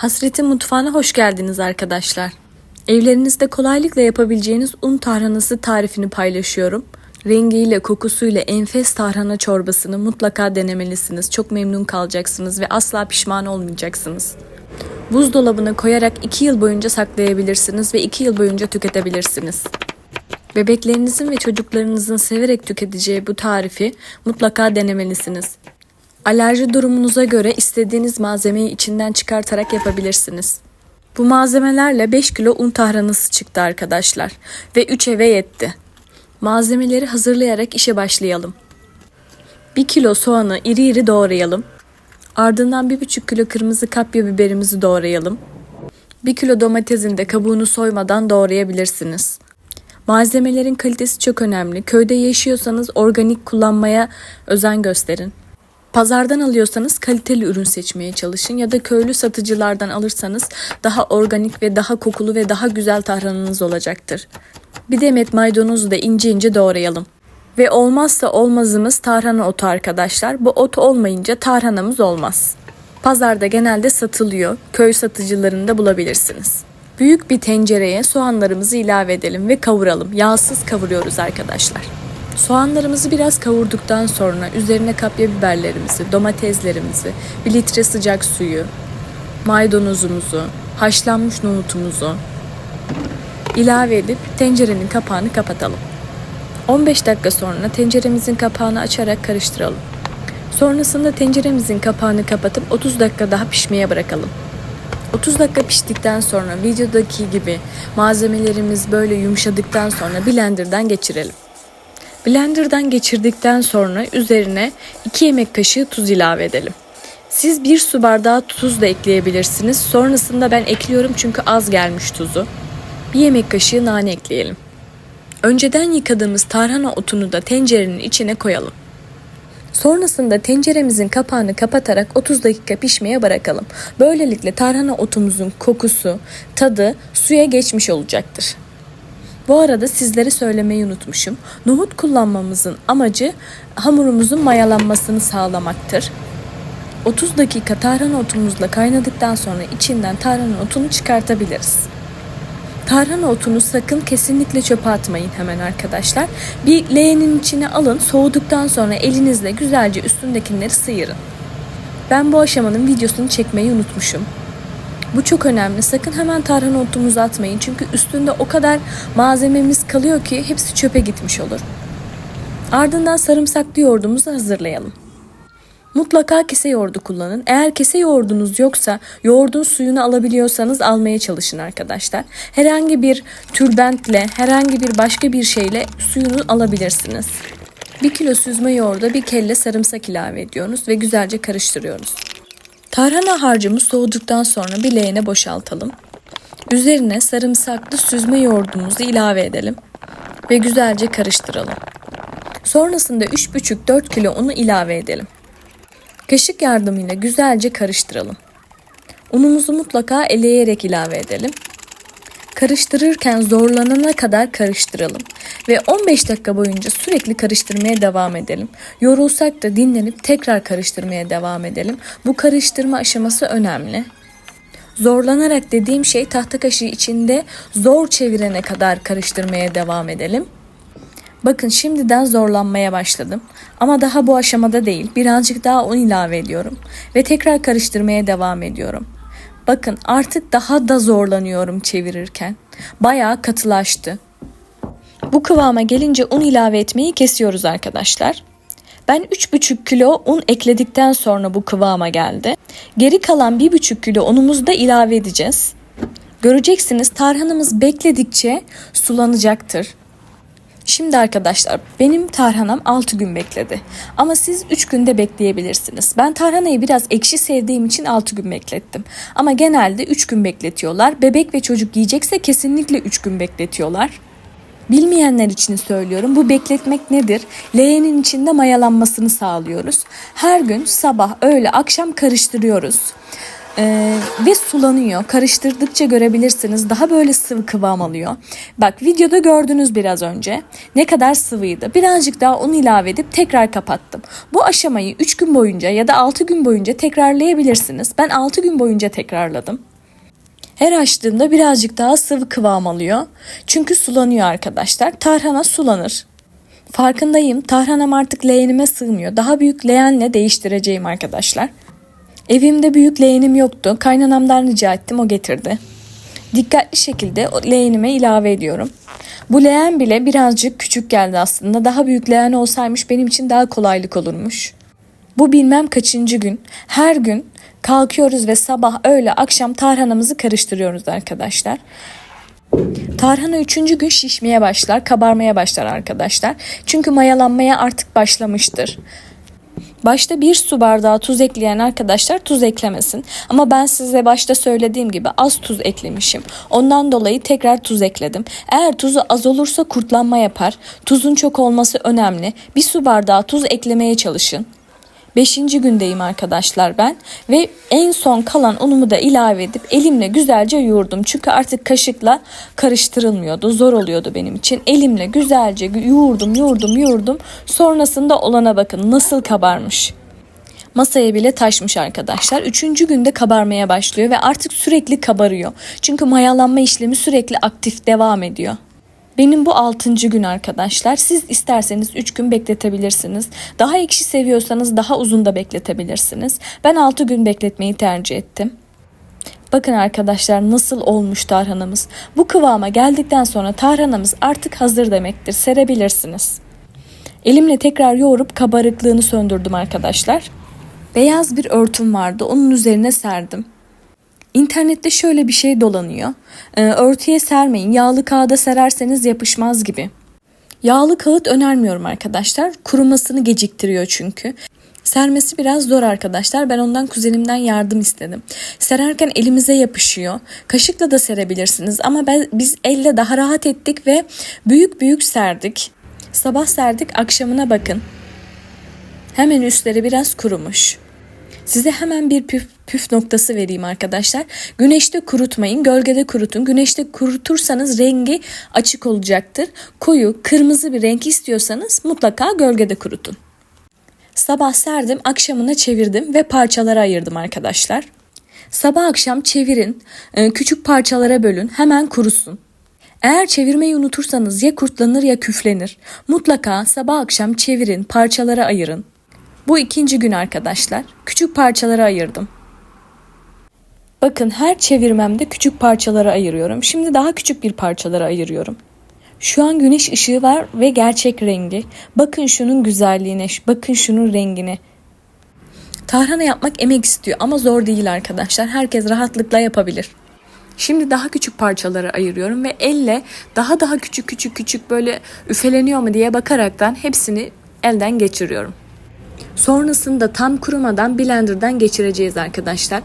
Hasret'in mutfağına hoş geldiniz arkadaşlar. Evlerinizde kolaylıkla yapabileceğiniz un tarhanası tarifini paylaşıyorum. Rengiyle, kokusuyla enfes tarhana çorbasını mutlaka denemelisiniz. Çok memnun kalacaksınız ve asla pişman olmayacaksınız. Buzdolabına koyarak 2 yıl boyunca saklayabilirsiniz ve 2 yıl boyunca tüketebilirsiniz. Bebeklerinizin ve çocuklarınızın severek tüketeceği bu tarifi mutlaka denemelisiniz. Alerji durumunuza göre istediğiniz malzemeyi içinden çıkartarak yapabilirsiniz. Bu malzemelerle 5 kilo un tahranası çıktı arkadaşlar ve 3 eve yetti. Malzemeleri hazırlayarak işe başlayalım. 1 kilo soğanı iri iri doğrayalım. Ardından 1,5 kilo kırmızı kapya biberimizi doğrayalım. 1 kilo domatesin de kabuğunu soymadan doğrayabilirsiniz. Malzemelerin kalitesi çok önemli. Köyde yaşıyorsanız organik kullanmaya özen gösterin. Pazardan alıyorsanız kaliteli ürün seçmeye çalışın ya da köylü satıcılardan alırsanız daha organik ve daha kokulu ve daha güzel tahranınız olacaktır. Bir demet maydanozu da ince ince doğrayalım. Ve olmazsa olmazımız tarhana otu arkadaşlar. Bu ot olmayınca tarhanamız olmaz. Pazarda genelde satılıyor. Köy satıcılarında bulabilirsiniz. Büyük bir tencereye soğanlarımızı ilave edelim ve kavuralım. Yağsız kavuruyoruz arkadaşlar. Soğanlarımızı biraz kavurduktan sonra üzerine kapya biberlerimizi, domateslerimizi, bir litre sıcak suyu, maydanozumuzu, haşlanmış nohutumuzu ilave edip tencerenin kapağını kapatalım. 15 dakika sonra tenceremizin kapağını açarak karıştıralım. Sonrasında tenceremizin kapağını kapatıp 30 dakika daha pişmeye bırakalım. 30 dakika piştikten sonra videodaki gibi malzemelerimiz böyle yumuşadıktan sonra blenderdan geçirelim. Blenderdan geçirdikten sonra üzerine 2 yemek kaşığı tuz ilave edelim. Siz bir su bardağı tuz da ekleyebilirsiniz. Sonrasında ben ekliyorum çünkü az gelmiş tuzu. Bir yemek kaşığı nane ekleyelim. Önceden yıkadığımız tarhana otunu da tencerenin içine koyalım. Sonrasında tenceremizin kapağını kapatarak 30 dakika pişmeye bırakalım. Böylelikle tarhana otumuzun kokusu, tadı suya geçmiş olacaktır. Bu arada sizlere söylemeyi unutmuşum. Nohut kullanmamızın amacı hamurumuzun mayalanmasını sağlamaktır. 30 dakika tarhana otumuzla kaynadıktan sonra içinden tarhana otunu çıkartabiliriz. Tarhana otunu sakın kesinlikle çöpe atmayın hemen arkadaşlar. Bir leğenin içine alın. Soğuduktan sonra elinizle güzelce üstündekileri sıyırın. Ben bu aşamanın videosunu çekmeyi unutmuşum. Bu çok önemli. Sakın hemen tarhana otumuzu atmayın. Çünkü üstünde o kadar malzememiz kalıyor ki hepsi çöpe gitmiş olur. Ardından sarımsaklı yoğurdumuzu hazırlayalım. Mutlaka kese yoğurdu kullanın. Eğer kese yoğurdunuz yoksa yoğurdun suyunu alabiliyorsanız almaya çalışın arkadaşlar. Herhangi bir tülbentle, herhangi bir başka bir şeyle suyunu alabilirsiniz. Bir kilo süzme yoğurda bir kelle sarımsak ilave ediyoruz ve güzelce karıştırıyoruz. Tarhana harcımız soğuduktan sonra bir leğene boşaltalım. Üzerine sarımsaklı süzme yoğurdumuzu ilave edelim ve güzelce karıştıralım. Sonrasında 3,5-4 kilo unu ilave edelim. Kaşık yardımıyla güzelce karıştıralım. Unumuzu mutlaka eleyerek ilave edelim. Karıştırırken zorlanana kadar karıştıralım ve 15 dakika boyunca sürekli karıştırmaya devam edelim. Yorulsak da dinlenip tekrar karıştırmaya devam edelim. Bu karıştırma aşaması önemli. Zorlanarak dediğim şey tahta kaşığı içinde zor çevirene kadar karıştırmaya devam edelim. Bakın şimdiden zorlanmaya başladım. Ama daha bu aşamada değil. Birazcık daha un ilave ediyorum. Ve tekrar karıştırmaya devam ediyorum. Bakın artık daha da zorlanıyorum çevirirken. Bayağı katılaştı. Bu kıvama gelince un ilave etmeyi kesiyoruz arkadaşlar. Ben 3,5 kilo un ekledikten sonra bu kıvama geldi. Geri kalan 1,5 kilo unumuzu da ilave edeceğiz. Göreceksiniz tarhanamız bekledikçe sulanacaktır. Şimdi arkadaşlar benim tarhanam 6 gün bekledi. Ama siz 3 günde bekleyebilirsiniz. Ben tarhanayı biraz ekşi sevdiğim için 6 gün beklettim. Ama genelde 3 gün bekletiyorlar. Bebek ve çocuk yiyecekse kesinlikle 3 gün bekletiyorlar. Bilmeyenler için söylüyorum. Bu bekletmek nedir? Leğenin içinde mayalanmasını sağlıyoruz. Her gün sabah, öğle, akşam karıştırıyoruz. Ee, ve sulanıyor. Karıştırdıkça görebilirsiniz. Daha böyle sıvı kıvam alıyor. Bak videoda gördünüz biraz önce. Ne kadar sıvıydı. Birazcık daha un ilave edip tekrar kapattım. Bu aşamayı 3 gün boyunca ya da 6 gün boyunca tekrarlayabilirsiniz. Ben 6 gün boyunca tekrarladım. Her açtığımda birazcık daha sıvı kıvam alıyor. Çünkü sulanıyor arkadaşlar. Tarhana sulanır. Farkındayım. Tarhanam artık leğenime sığmıyor. Daha büyük leğenle değiştireceğim arkadaşlar. Evimde büyük leğenim yoktu. Kaynanamdan rica ettim o getirdi. Dikkatli şekilde leğenime ilave ediyorum. Bu leğen bile birazcık küçük geldi aslında. Daha büyük leğen olsaymış benim için daha kolaylık olurmuş. Bu bilmem kaçıncı gün. Her gün kalkıyoruz ve sabah öğle akşam tarhanamızı karıştırıyoruz arkadaşlar. Tarhana üçüncü gün şişmeye başlar, kabarmaya başlar arkadaşlar. Çünkü mayalanmaya artık başlamıştır. Başta bir su bardağı tuz ekleyen arkadaşlar tuz eklemesin. Ama ben size başta söylediğim gibi az tuz eklemişim. Ondan dolayı tekrar tuz ekledim. Eğer tuzu az olursa kurtlanma yapar. Tuzun çok olması önemli. Bir su bardağı tuz eklemeye çalışın. Beşinci gündeyim arkadaşlar ben ve en son kalan unumu da ilave edip elimle güzelce yoğurdum. Çünkü artık kaşıkla karıştırılmıyordu. Zor oluyordu benim için. Elimle güzelce yoğurdum, yoğurdum, yoğurdum. Sonrasında olana bakın nasıl kabarmış. Masaya bile taşmış arkadaşlar. Üçüncü günde kabarmaya başlıyor ve artık sürekli kabarıyor. Çünkü mayalanma işlemi sürekli aktif devam ediyor. Benim bu 6. gün arkadaşlar. Siz isterseniz 3 gün bekletebilirsiniz. Daha ekşi seviyorsanız daha uzun da bekletebilirsiniz. Ben 6 gün bekletmeyi tercih ettim. Bakın arkadaşlar nasıl olmuş tarhanamız. Bu kıvama geldikten sonra tarhanamız artık hazır demektir. Serebilirsiniz. Elimle tekrar yoğurup kabarıklığını söndürdüm arkadaşlar. Beyaz bir örtüm vardı. Onun üzerine serdim. İnternette şöyle bir şey dolanıyor. Ee, örtüye sermeyin. Yağlı kağıda sererseniz yapışmaz gibi. Yağlı kağıt önermiyorum arkadaşlar. Kurumasını geciktiriyor çünkü. Sermesi biraz zor arkadaşlar. Ben ondan kuzenimden yardım istedim. Sererken elimize yapışıyor. Kaşıkla da serebilirsiniz ama ben, biz elle daha rahat ettik ve büyük büyük serdik. Sabah serdik akşamına bakın. Hemen üstleri biraz kurumuş. Size hemen bir püf, püf noktası vereyim arkadaşlar. Güneşte kurutmayın, gölgede kurutun. Güneşte kurutursanız rengi açık olacaktır. Koyu, kırmızı bir renk istiyorsanız mutlaka gölgede kurutun. Sabah serdim, akşamına çevirdim ve parçalara ayırdım arkadaşlar. Sabah akşam çevirin, e, küçük parçalara bölün, hemen kurusun. Eğer çevirmeyi unutursanız ya kurtlanır ya küflenir. Mutlaka sabah akşam çevirin, parçalara ayırın. Bu ikinci gün arkadaşlar. Küçük parçalara ayırdım. Bakın her çevirmemde küçük parçalara ayırıyorum. Şimdi daha küçük bir parçalara ayırıyorum. Şu an güneş ışığı var ve gerçek rengi. Bakın şunun güzelliğine, bakın şunun rengine. Tarhana yapmak emek istiyor ama zor değil arkadaşlar. Herkes rahatlıkla yapabilir. Şimdi daha küçük parçalara ayırıyorum ve elle daha daha küçük küçük küçük böyle üfeleniyor mu diye bakaraktan hepsini elden geçiriyorum. Sonrasında tam kurumadan blenderdan geçireceğiz arkadaşlar.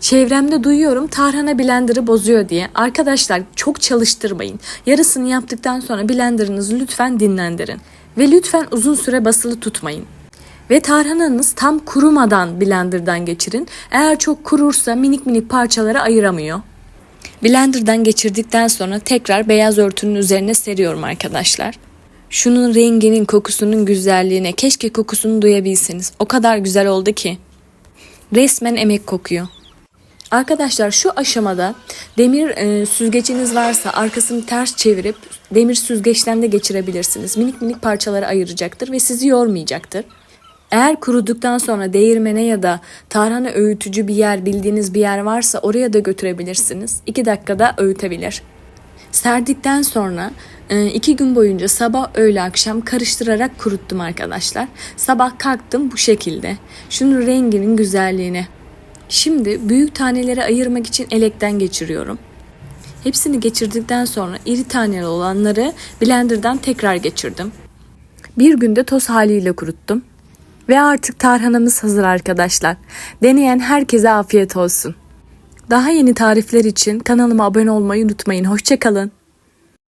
Çevremde duyuyorum tarhana blenderı bozuyor diye. Arkadaşlar çok çalıştırmayın. Yarısını yaptıktan sonra blenderınızı lütfen dinlendirin. Ve lütfen uzun süre basılı tutmayın. Ve tarhananız tam kurumadan blenderdan geçirin. Eğer çok kurursa minik minik parçalara ayıramıyor. Blenderdan geçirdikten sonra tekrar beyaz örtünün üzerine seriyorum arkadaşlar. Şunun renginin, kokusunun güzelliğine keşke kokusunu duyabilseniz. O kadar güzel oldu ki. Resmen emek kokuyor. Arkadaşlar şu aşamada demir e, süzgeciniz varsa arkasını ters çevirip demir süzgeçten de geçirebilirsiniz. Minik minik parçalara ayıracaktır ve sizi yormayacaktır. Eğer kuruduktan sonra değirmene ya da tarhana öğütücü bir yer bildiğiniz bir yer varsa oraya da götürebilirsiniz. 2 dakikada öğütebilir. Serdikten sonra e, iki gün boyunca sabah öğle akşam karıştırarak kuruttum arkadaşlar. Sabah kalktım bu şekilde. Şunun renginin güzelliğine. Şimdi büyük taneleri ayırmak için elekten geçiriyorum. Hepsini geçirdikten sonra iri taneli olanları blenderdan tekrar geçirdim. Bir günde toz haliyle kuruttum. Ve artık tarhanamız hazır arkadaşlar. Deneyen herkese afiyet olsun. Daha yeni tarifler için kanalıma abone olmayı unutmayın. Hoşçakalın.